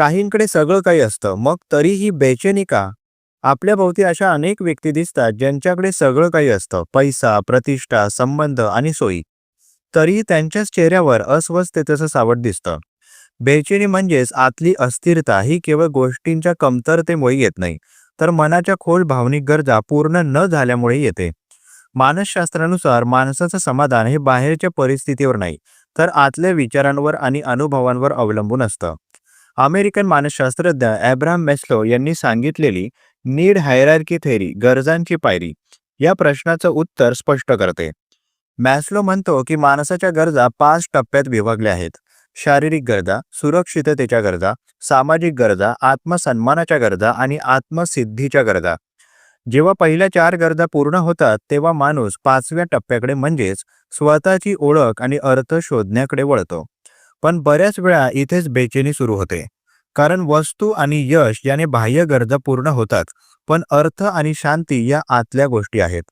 काहींकडे सगळं काही असतं. मग तरीही बेचैनी का? आपल्या भोवती अशा अनेक व्यक्ती दिसतात ज्यांच्याकडे सगळं काही असतं. पैसा प्रतिष्ठा संबंध आणि सोयी. तरीही त्यांच्याच चेहऱ्यावर अस्वस्थतेचं सावट दिसतं. बेचैनी म्हणजेच आतली अस्थिरता ही केवळ गोष्टींच्या कमतरतेमुळे येत नाही तर मनाच्या खोल भावनिक गरजा पूर्ण न झाल्यामुळे येते. मानसशास्त्रानुसार माणसाचं समाधान हे बाहेरच्या परिस्थितीवर नाही तर आतल्या विचारांवर आणि अनुभवांवर अवलंबून असतं. अमेरिकन मानसशास्त्रज्ञ ॲब्राहम मेस्लो यांनी सांगितलेली नीड हायरार्की थेरी गरजांची पायरी या प्रश्नाचं उत्तर स्पष्ट करते. मॅस्लो म्हणतो की माणसाच्या गरजा पाच टप्प्यात विभागल्या आहेत. शारीरिक गरजा सुरक्षिततेच्या गरजा सामाजिक गरजा आत्मसन्मानाच्या गरजा आणि आत्मसिद्धीच्या गरजा. जेव्हा पहिल्या चार गरजा पूर्ण होतात तेव्हा माणूस पाचव्या टप्प्याकडे म्हणजेच स्वतःची ओळख आणि अर्थ शोधण्याकडे वळतो. पण बऱ्याच वेळा इथेच बेचैनी सुरू होते. कारण वस्तू आणि यश याने बाह्य गरजा पूर्ण होतात पण अर्थ आणि शांती या आतल्या गोष्टी आहेत.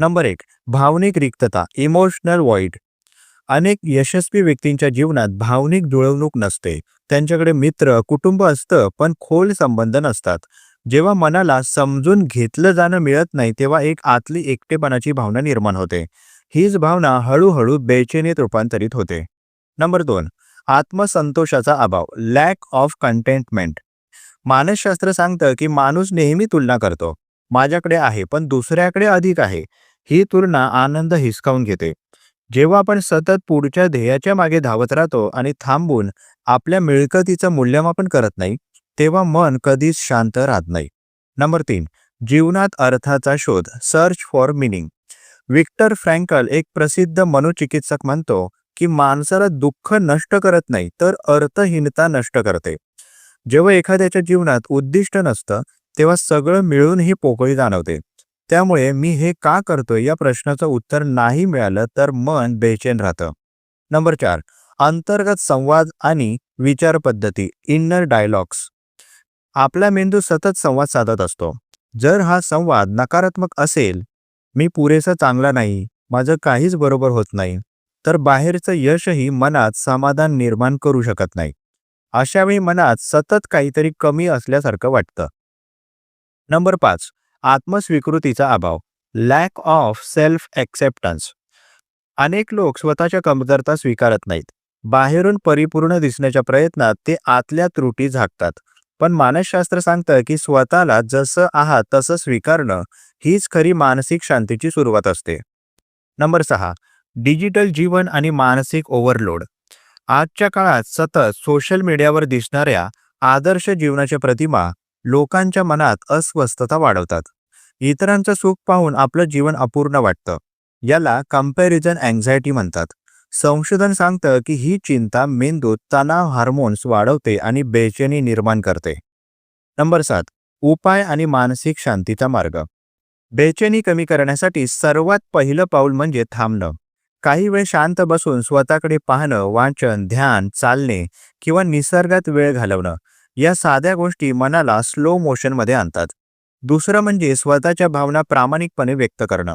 नंबर एक भावनिक रिक्तता इमोशनल वॉइड अनेक यशस्वी व्यक्तींच्या जीवनात भावनिक जुळवणूक नसते. त्यांच्याकडे मित्र कुटुंब असतं पण खोल संबंध नसतात. जेव्हा मनाला समजून घेतलं जाणं मिळत नाही तेव्हा एक आतली एकटेपणाची भावना निर्माण होते. हीच भावना हळूहळू बेचैनीत रूपांतरित होते. नंबर दोन आत्मसंतोषाचा अभाव लॅक ऑफ कंटेंटमेंट मानसशास्त्र सांगतं की माणूस नेहमी तुलना करतो. माझ्याकडे आहे पण दुसऱ्याकडे अधिक आहे. ही तुलना आनंद हिसकावून घेते. जेव्हा आपण सतत पुढच्या ध्येयाच्या मागे धावत राहतो आणि थांबून आपल्या मिळकतीचं मूल्यमापन करत नाही तेव्हा मन कधीच शांत राहत नाही. नंबर तीन जीवनात अर्थाचा शोध search for meaning Viktor Frankl एक प्रसिद्ध मनोचिकित्सक म्हणतो की माणसाला दुःख नष्ट करत नाही तर अर्थहीनता नष्ट करते. जेव्हा एखाद्याच्या जीवनात उद्दिष्ट नसतं तेव्हा सगळं मिळूनही पोकळी जाणवते. त्यामुळे मी हे का करतोय या प्रश्नाचं उत्तर नाही मिळालं तर मन बेचैन राहतं. नंबर चार अंतर्गत संवाद आणि विचार पद्धती इन्नर डायलॉग्स आपला मेंदू सतत संवाद साधत असतो. जर हा संवाद नकारात्मक असेल मी पुरेसा चांगला नाही माझं काहीच बरोबर होत नाही तर बाहेरचं यशही मनात समाधान निर्माण करू शकत नाही. अशावेळी मनात सतत काहीतरी कमी असल्यासारखं वाटतं. नंबर पाच. आत्मस्वीकृतीचा अभाव. लॅक ऑफ सेल्फ एक्सेप्टन्स अनेक लोक स्वतःच्या कमतरता स्वीकारत नाहीत. बाहेरून परिपूर्ण दिसण्याच्या प्रयत्नात ते आतल्या त्रुटी झाकतात. पण मानसशास्त्र सांगतं की स्वतःला जसं आहात तसं स्वीकारणं हीच खरी मानसिक शांतीची सुरुवात असते. नंबर सहा. डिजिटल जीवन आणि मानसिक ओव्हरलोड. आजच्या काळात सतत सोशल मीडियावर दिसणाऱ्या आदर्श जीवनाच्या प्रतिमा लोकांच्या मनात अस्वस्थता वाढवतात. इतरांचं सुख पाहून आपलं जीवन अपूर्ण वाटतं. याला कंपॅरिझन अँझायटी म्हणतात. संशोधन सांगतं की ही चिंता मेंदूत तणाव हार्मोन्स वाढवते आणि बेचैनी निर्माण करते. नंबर सात उपाय आणि मानसिक शांतीचा मार्ग. बेचैनी कमी करण्यासाठी सर्वात पहिलं पाऊल म्हणजे थांबणं. काही वेळ शांत बसून स्वतःकडे पाहणं वाचन ध्यान चालणे किंवा निसर्गात वेळ घालवणं या साध्या गोष्टी मनाला स्लो मोशनमध्ये आणतात. दुसरं म्हणजे स्वतःच्या भावना प्रामाणिकपणे व्यक्त करणं.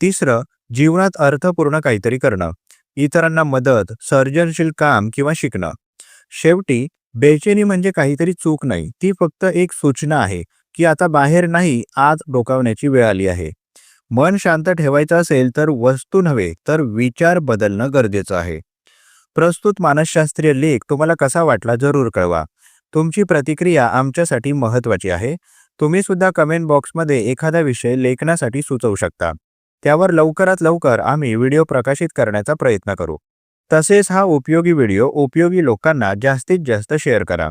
तिसरं जीवनात अर्थपूर्ण काहीतरी करणं. इतरांना मदत सर्जनशील काम किंवा शिकणं. शेवटी बेचैनी म्हणजे काहीतरी चूक नाही ती फक्त एक सूचना आहे की आता बाहेर नाही आज डोकावण्याची वेळ आली आहे. मन शांत ठेवायचं असेल तर वस्तू नव्हे तर विचार बदलणं गरजेचं आहे. प्रस्तुत मानसशास्त्रीय लेख तुम्हाला कसा वाटला जरूर कळवा. तुमची प्रतिक्रिया आमच्यासाठी महत्त्वाची आहे. तुम्ही सुद्धा कमेंट बॉक्समध्ये एखादा विषय लेखनासाठी सुचवू शकता. त्यावर लवकरात लवकर आम्ही व्हिडिओ प्रकाशित करण्याचा प्रयत्न करू. तसेच हा उपयोगी व्हिडिओ उपयोगी लोकांना जास्तीत जास्त शेअर करा.